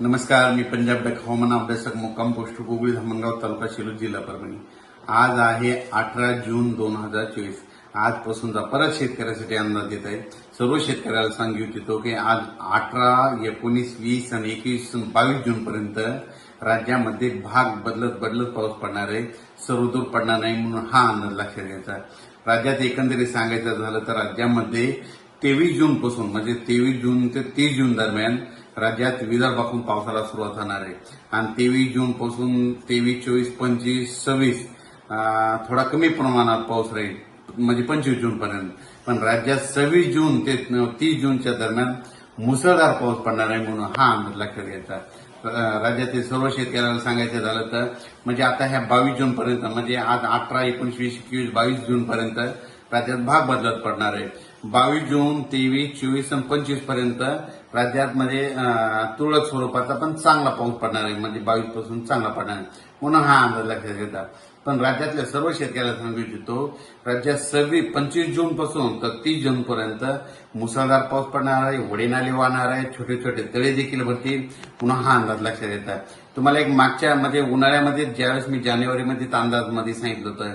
नमस्कार मी पंजाब डक हवामान अभ्यासक मुक्काम पोस्ट गुगळी धामणगाव तालुका शिरूर जिल्हा परभणी. आज आहे अठरा जून दोन हजार चोवीस. आजपासूनचा परत शेतकऱ्यासाठी अंदाज देत आहे. सर्व शेतकऱ्याला सांगू इच्छितो की आज अठरा एकोणीस वीस आणि एकवीस बावीस जून पर्यंत राज्यामध्ये भाग बदलत बदलत पाऊस पडणार आहे. सर्वदूर पडणार नाही म्हणून हा अंदाज लक्षात घ्यायचा. राज्यात एकंदरीत सांगायचं झालं तर राज्यामध्ये तेवीस जून पासून म्हणजे तेवीस जून ते तीस जून दरम्यान राज्यात विदर्भातून पावसाला सुरुवात होणार आहे. आणि तेवीस जून पासून तेवीस चोवीस पंचवीस सव्वीस थोडा कमी प्रमाणात पाऊस राहील म्हणजे पंचवीस जून पर्यंत. पण राज्यात सव्वीस जून ते तीस जूनच्या दरम्यान मुसळधार पाऊस पडणार आहे म्हणून हा अंदाज लक्षात घ्यायचा. राज्यातील सर्व शेतकऱ्यांना सांगायचं झालं तर म्हणजे आता ह्या बावीस जून पर्यंत म्हणजे आज अठरा एकोणीस वीस एकवीस बावीस जून पर्यंत राज्यात भाग बदलत पडणार आहे. बावीस जून तेवीस चोवीस आणि पंचवीसपर्यंत राज्यात तुरळक स्वरूपाचा पण चांगला पाऊस पडणार आहे. म्हणजे बावीसपासून चांगला पडणार आहे. म्हणून हा अंदाज लक्षात घेता. पण राज्यातल्या सर्व शेतकऱ्याला सांगू इच्छितो राज्यात सव्वीस पंचवीस जून पासून तर तीस जून पर्यंत मुसळधार पाऊस पडणार आहे वडेनाले वाहणार आहे छोटे छोटे तळे देखील भरतील. पुन्हा हा अंदाज लक्षात येतात तुम्हाला एक मागच्या मध्ये उन्हाळ्यामध्ये ज्यावेळेस मी जानेवारीमध्ये अंदाजमध्ये सांगितलं होतं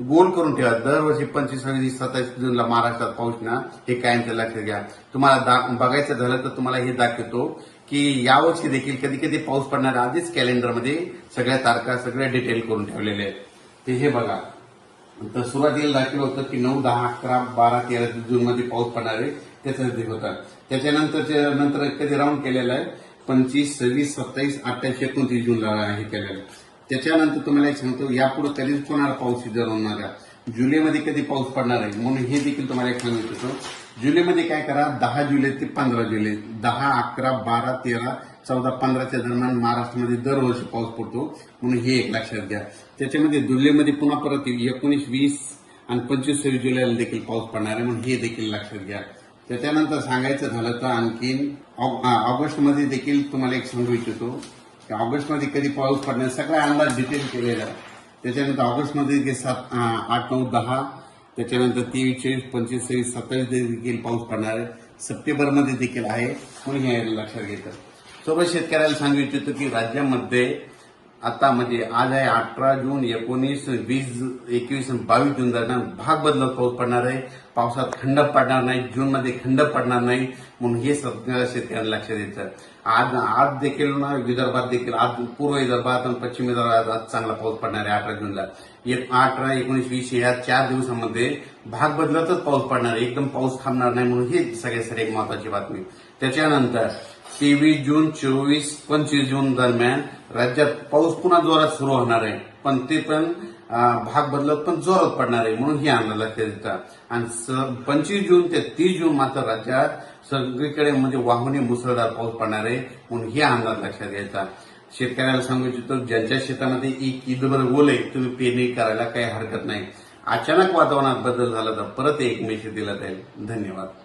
गोल करून ठेवा. दरवर्षी पंचवीस सव्वीस सत्तावीस जूनला महाराष्ट्रात पाऊस ना हे कायमच्या लक्षात घ्या. तुम्हाला दा- बघायचं झालं तर तुम्हाला हे दाखवतो की यावर्षी देखील कधी कधी पाऊस पडणार आधीच कॅलेंडरमध्ये सगळ्या तारखा सगळ्या डिटेल करून ठेवलेल्या आहेत. ते हे बघा. तर सुरुवातीला दाखवलं होतं की नऊ दहा अकरा बारा तेरा जूनमध्ये पाऊस पडणार आहे त्याचं दिवस होता. त्याच्यानंतरच्या नंतर कधी राऊंड केलेला आहे? पंचवीस सव्वीस सत्तावीस अठ्ठावीस एकोणतीस जूनला हे केलेलं आहे. त्याच्यानंतर तुम्हाला एक सांगतो यापुढे कधीच कोणाला पाऊस होणार आहे जुलैमध्ये कधी पाऊस पडणार आहे म्हणून हे देखील तुम्हाला एक सांगू इच्छितो जुलैमध्ये काय करा दहा जुलै ते पंधरा जुलै दहा अकरा बारा तेरा चौदा पंधराच्या दरम्यान महाराष्ट्रामध्ये दरवर्षी पाऊस पडतो म्हणून हे एक लक्षात घ्या. त्याच्यामध्ये जुलैमध्ये पुन्हा परत एकोणीस वीस आणि पंचवीस सव्वीस जुलैला देखील पाऊस पडणार आहे म्हणून हे देखील लक्षात घ्या. त्याच्यानंतर सांगायचं झालं तर आणखीन ऑग- ऑगस्टमध्ये देखील तुम्हाला एक सांगू इच्छितो. की ऑगस्टमध्ये कधी पाऊस पडणार सगळा अंदाज डिटेल केलेला. त्याच्यानंतर ऑगस्टमध्ये देखील सात आठ नऊ दहा त्याच्यानंतर तेवीस चोवीस पंचवीस सव्वीस सत्तावीस देखील पाऊस पडणार आहे. सप्टेंबरमध्ये देखील आहे. म्हणून हे लक्षात घेतं सोबत शेतकऱ्याला सांगू इच्छितो की राज्यामध्ये आता म्हणजे आज आहे अठरा जून एकोणीस वीस एकवीस बावीस जून दरम्यान भाग बदलत पाऊस पडणार आहे. पावसात खंड पडणार नाही जूनमध्ये खंड पडणार नाही. म्हणून हे सगळ्या शेतकऱ्यांना लक्षात द्यायचं आज आज देखील ना विदर्भात देखील आज पूर्व विदर्भात आणि पश्चिम विदर्भात आज चांगला पाऊस पडणार आहे अठरा जूनला. एक अठरा एकोणीस वीस या चार दिवसामध्ये भाग बदलतच पाऊस पडणार आहे. एकदम पाऊस थांबणार नाही म्हणून ही सगळ्यासाठी एक महत्वाची बातमी. त्याच्यानंतर तेवीस जून चोवीस पंचवीस जून दरम्यान राज्यात पाऊस पुन्हा जोरात सुरू होणार आहे. पण ते पण भाग बदलत पण जोरात पडणार आहे म्हणून हे आणलं लक्षात येतं. आणि पंचवीस जून ते तीस जून मात्र राज्यात सगळीकडे म्हणजे वाहुनी मुसळधार पाऊस पडणार आहे म्हणून हे अंदाज लक्षात घ्यायचा शेतकऱ्याला सांगू इच्छितो ज्यांच्या शेतामध्ये एक ईदभर ओले तुम्ही पेरणी करायला काही हरकत नाही. अचानक वातावरणात बदल झाला तर परत एक मेसेज दिला जाईल. धन्यवाद.